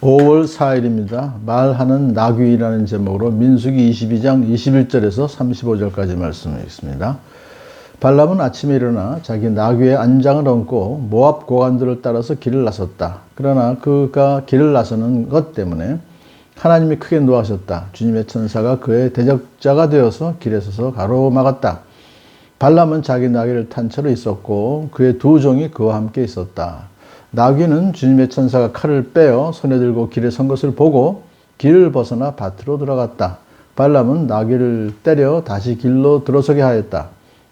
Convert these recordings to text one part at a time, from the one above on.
5월 4일입니다. 말하는 나귀라는 제목으로 민수기 22장 21절에서 35절까지 말씀을 읽습니다. 발람은 아침에 일어나 자기 나귀의 안장을 얹고 모압 고관들을 따라서 길을 나섰다. 그러나 그가 길을 나서는 것 때문에 하나님이 크게 노하셨다. 주님의 천사가 그의 대적자가 되어서 길에 서서 가로막았다. 발람은 자기 나귀를 탄 채로 있었고 그의 두 종이 그와 함께 있었다. 나귀는 주님의 천사가 칼을 빼어 손에 들고 길에 선 것을 보고 길을 벗어나 밭으로 들어갔다. 발람은 나귀를 때려 다시 길로 들어서게 하였다.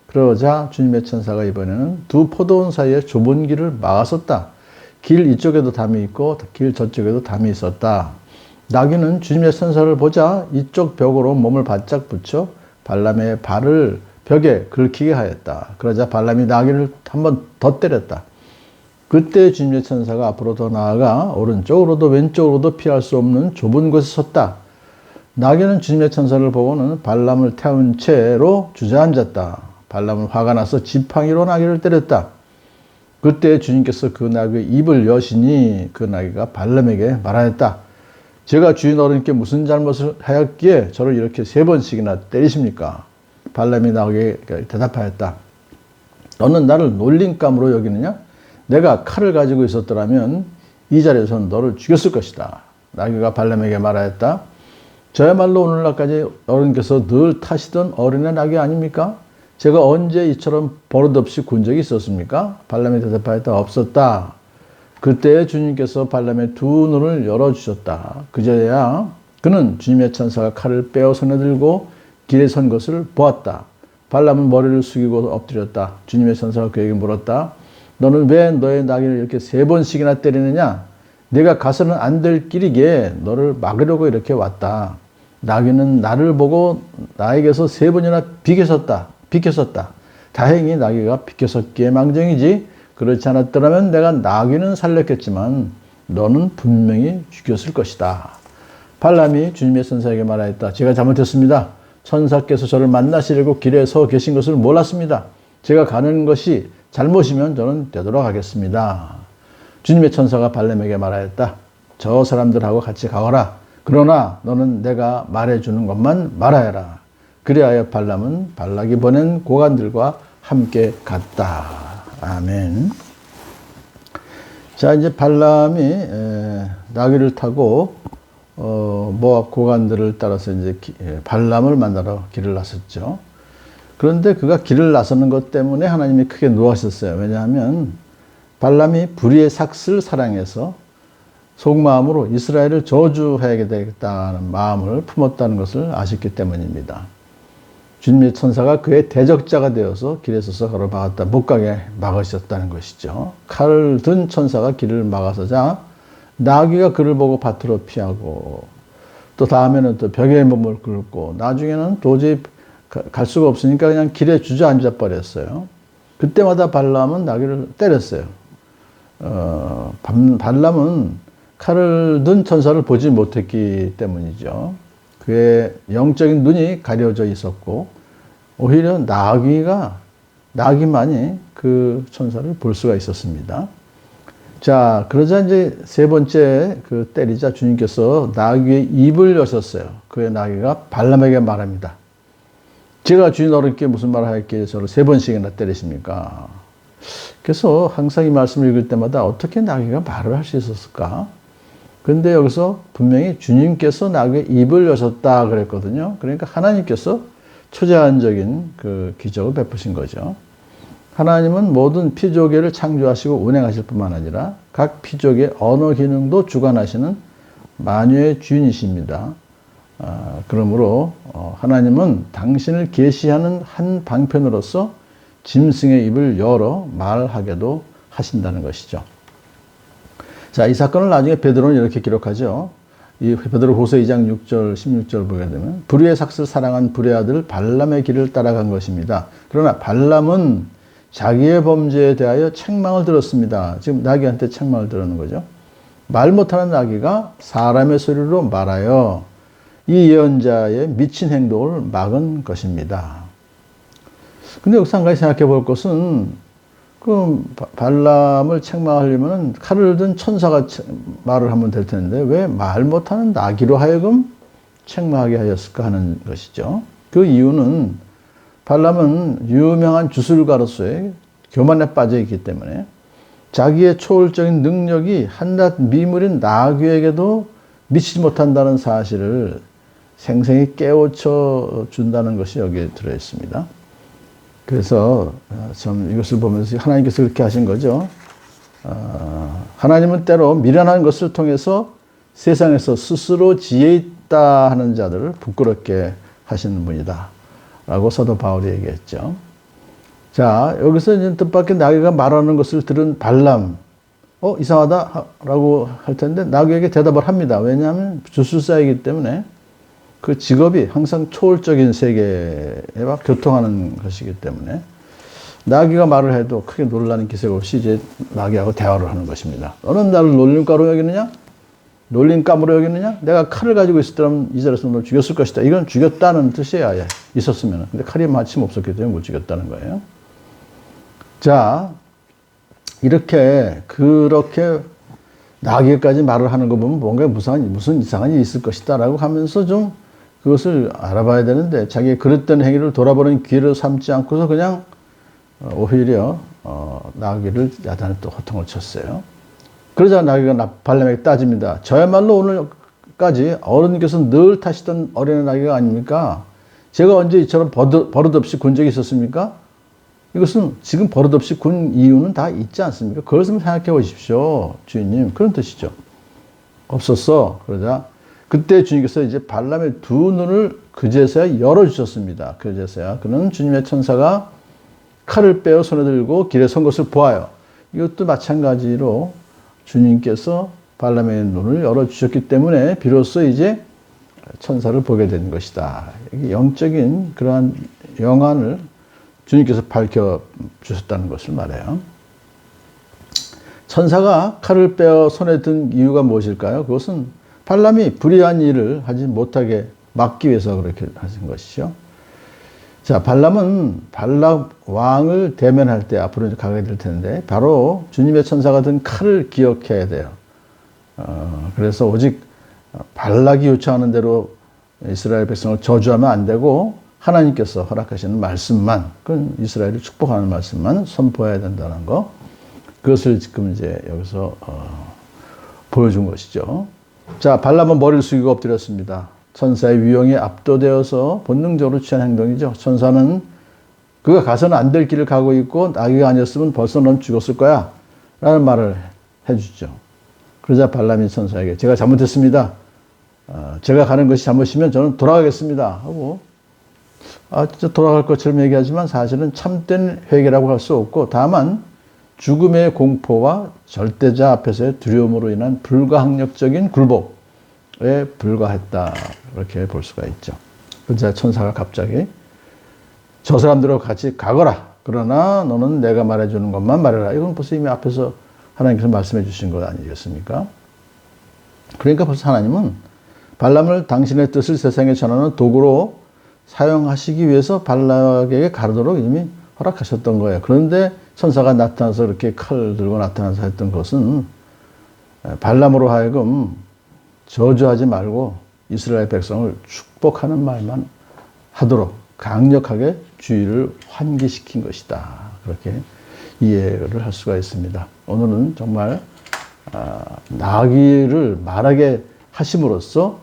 그러자 주님의 천사가 이번에는 두 포도원 사이에 좁은 길을 막았었다. 길 이쪽에도 담이 있고 길 저쪽에도 담이 있었다. 나귀는 주님의 천사를 보자 이쪽 벽으로 몸을 바짝 붙여 발람의 발을 벽에 긁히게 하였다. 그러자 발람이 나귀를 한 번 더 때렸다. 그때 주님의 천사가 앞으로 더 나아가 오른쪽으로도 왼쪽으로도 피할 수 없는 좁은 곳에 섰다. 나귀는 주님의 천사를 보고는 발람을 태운 채로 주저앉았다. 발람은 화가 나서 지팡이로 나귀를 때렸다. 그때 주님께서 그 나귀의 입을 여시니 그 나귀가 발람에게 말하였다. 제가 주인 어른께 무슨 잘못을 하였기에 저를 이렇게 세 번씩이나 때리십니까? 발람이 나귀에게 대답하였다. 너는 나를 놀림감으로 여기느냐? 내가 칼을 가지고 있었더라면 이 자리에서는 너를 죽였을 것이다. 나귀가 발람에게 말하였다. 저야말로 오늘날까지 어른께서 늘 타시던 어린애 나귀 아닙니까? 제가 언제 이처럼 버릇없이 군 적이 있었습니까? 발람이 대답하였다. 없었다. 그때 주님께서 발람의 두 눈을 열어주셨다. 그제야 그는 주님의 천사가 칼을 빼어 손에 들고 길에 선 것을 보았다. 발람은 머리를 숙이고 엎드렸다. 주님의 천사가 그에게 물었다. 너는 왜 너의 나귀를 이렇게 세 번씩이나 때리느냐? 내가 가서는 안 될 길이기에 너를 막으려고 이렇게 왔다. 나귀는 나를 보고 나에게서 세 번이나 비켜섰다. 비켜섰다. 다행히 나귀가 비켜섰기에 망정이지. 그렇지 않았더라면 내가 나귀는 살렸겠지만 너는 분명히 죽였을 것이다. 발람이 주님의 천사에게 말하였다. 제가 잘못했습니다. 천사께서 저를 만나시려고 길에 서 계신 것을 몰랐습니다. 제가 가는 것이 잘못이면 저는 되돌아가겠습니다. 주님의 천사가 발람에게 말하였다. 저 사람들하고 같이 가거라. 그러나 너는 내가 말해주는 것만 말하여라. 그리하여 발람은 발락이 보낸 고관들과 함께 갔다. 아멘. 자, 이제 발람이 에, 나귀를 타고 어, 모압 고관들을 따라서 이제 기, 에, 발람을 만나러 길을 나섰죠. 그런데 그가 길을 나서는 것 때문에 하나님이 크게 노하셨어요. 왜냐하면 발람이 불의의 삭슬 사랑해서 속마음으로 이스라엘을 저주해야 되겠다는 마음을 품었다는 것을 아셨기 때문입니다. 주님의 천사가 그의 대적자가 되어서 길에 서서 가로막았다. 못 가게 막으셨다는 것이죠. 칼을 든 천사가 길을 막아서자 나귀가 그를 보고 밭으로 피하고 또 다음에는 또 벽에 몸을 긁고 나중에는 도저히 갈 수가 없으니까 그냥 길에 주저앉아 버렸어요. 그때마다 발람은 나귀를 때렸어요. 어, 발람은 칼을 든 천사를 보지 못했기 때문이죠. 그의 영적인 눈이 가려져 있었고 오히려 나귀가 나귀만이 그 천사를 볼 수가 있었습니다. 자, 그러자 이제 세 번째 그 때리자 주님께서 나귀의 입을 여셨어요. 그의 나귀가 발람에게 말합니다. 제가 주인 어른께 무슨 말을 할게 저를 세 번씩이나 때리십니까? 그래서 항상 이 말씀을 읽을 때마다 어떻게 나귀가 말을 할 수 있었을까? 근데 여기서 분명히 주님께서 나귀의 입을 여셨다 그랬거든요. 그러니까 하나님께서 초자연적인 그 기적을 베푸신 거죠. 하나님은 모든 피조계를 창조하시고 운행하실 뿐만 아니라 각 피조계 언어 기능도 주관하시는 만유의 주인이십니다. 아, 그러므로 어, 하나님은 당신을 계시하는 한 방편으로서 짐승의 입을 열어 말하게도 하신다는 것이죠. 자, 이 사건을 나중에 베드로는 이렇게 기록하죠. 이 베드로 후서 2장 6절, 16절 보게 되면 불의의 삭슬 사랑한 불의 아들 발람의 길을 따라간 것입니다. 그러나 발람은 자기의 범죄에 대하여 책망을 들었습니다. 지금 나귀한테 책망을 들었는 거죠. 말 못하는 나귀가 사람의 소리로 말하여 이 예언자의 미친 행동을 막은 것입니다. 근데 가지 생각해 볼 것은 그 바- 발람을 책망하려면 칼을 든 천사가 체- 말을 하면 될 텐데 왜 말 못하는 나귀로 하여금 책망하게 하였을까 하는 것이죠. 그 이유는 발람은 유명한 주술가로서의 교만에 빠져 있기 때문에 자기의 초월적인 능력이 한낱 미물인 나귀에게도 미치지 못한다는 사실을 생생히 깨우쳐 준다는 것이 여기에 들어 있습니다. 그래서 어, 참 이것을 보면서 하나님께서 그렇게 하신 거죠. 어, 하나님은 때로 미련한 것을 통해서 세상에서 스스로 지혜 있다 하는 자들을 부끄럽게 하시는 분이다. 라고 사도 바울이 얘기했죠. 자, 여기서 이제 뜻밖의 나귀가 말하는 것을 들은 발람, 어, 이상하다? 라고 할 텐데, 나귀에게 대답을 합니다. 왜냐하면 주술사이기 때문에 그 직업이 항상 초월적인 세계와 교통하는 것이기 때문에 나귀가 말을 해도 크게 놀라는 기색 없이 이제 나귀하고 대화를 하는 것입니다. 너는 나를 놀림가로 여기느냐? 놀림감으로 여기느냐? 내가 칼을 가지고 있었다면 이 자리에서 널 죽였을 것이다. 이건 죽였다는 뜻이에요, 아예. 있었으면. 근데 칼이 마침 없었기 때문에 못 죽였다는 거예요. 자, 이렇게, 그렇게 나귀까지 말을 하는 거 보면 뭔가 무슨, 무슨 이상한 일이 있을 것이다. 라고 하면서 좀 그것을 알아봐야 되는데 자기의 그릇된 행위를 돌아보는 기회를 삼지 않고서 그냥 어, 오히려 어, 나귀를 야단을 또 호통을 쳤어요. 그러자 나귀가 나- 발람에게 따집니다. 저야말로 오늘까지 어른께서 늘 타시던 어린애 나귀가 아닙니까? 제가 언제 이처럼 버릇, 버릇 없이 군 적이 있었습니까? 이것은 지금 버릇없이 군 이유는 다 있지 않습니까? 그것을 생각해 보십시오, 주인님. 그런 뜻이죠. 없었어. 그러자 그때 주님께서 이제 발람의 두 눈을 그제서야 열어주셨습니다. 그제서야 그는 주님의 천사가 칼을 빼어 손에 들고 길에 선 것을 보아요. 이것도 마찬가지로 주님께서 발람의 눈을 열어주셨기 때문에 비로소 이제 천사를 보게 된 것이다. 영적인 그러한 영안을 주님께서 밝혀 주셨다는 것을 말해요. 천사가 칼을 빼어 손에 든 이유가 무엇일까요? 그것은 발람이 불의한 일을 하지 못하게 막기 위해서 그렇게 하신 것이죠. 자, 발람은 발락 왕을 대면할 때 앞으로 가게 될 텐데 바로 주님의 천사가 든 칼을 기억해야 돼요. 어, 그래서 오직 발락이 요청하는 대로 이스라엘 백성을 저주하면 안 되고 하나님께서 허락하시는 말씀만, 그건 이스라엘을 축복하는 말씀만 선포해야 된다는 거. 그것을 지금 이제 여기서 어, 보여준 것이죠. 자, 발람은 머리를 숙이고 엎드렸습니다. 천사의 위용에 압도되어서 본능적으로 취한 행동이죠. 천사는 그가 가서는 안 될 길을 가고 있고 나귀가 아니었으면 벌써 넌 죽었을 거야. 라는 말을 해주죠. 그러자 발람이 천사에게 제가 잘못했습니다. 어, 제가 가는 것이 잘못이면 저는 돌아가겠습니다. 하고 아, 진짜 돌아갈 것처럼 얘기하지만 사실은 참된 회개라고 할 수 없고 다만 죽음의 공포와 절대자 앞에서의 두려움으로 인한 불가항력적인 굴복에 불과했다. 이렇게 볼 수가 있죠. 그러자 천사가 갑자기 저 사람들하고 같이 가거라. 그러나 너는 내가 말해주는 것만 말해라. 이건 벌써 이미 앞에서 하나님께서 말씀해 주신 것 아니겠습니까? 그러니까 벌써 하나님은 발람을 당신의 뜻을 세상에 전하는 도구로 사용하시기 위해서 발락에게 가르도록 이미 허락하셨던 거예요. 그런데 천사가 나타나서 이렇게 칼 들고 나타나서 했던 것은 발람으로 하여금 저주하지 말고 이스라엘 백성을 축복하는 말만 하도록 강력하게 주의를 환기시킨 것이다. 그렇게 이해를 할 수가 있습니다. 오늘은 정말 아, 나귀를 말하게 하심으로써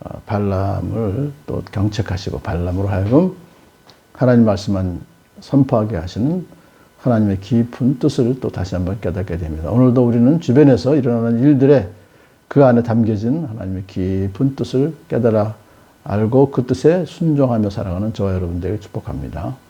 어, 발람을 또 경책하시고 발람으로 하여금 하나님 말씀만 선포하게 하시는 하나님의 깊은 뜻을 또 다시 한번 깨닫게 됩니다. 오늘도 우리는 주변에서 일어나는 일들에 그 안에 담겨진 하나님의 깊은 뜻을 깨달아 알고 그 뜻에 순종하며 살아가는 저와 여러분들에게 축복합니다.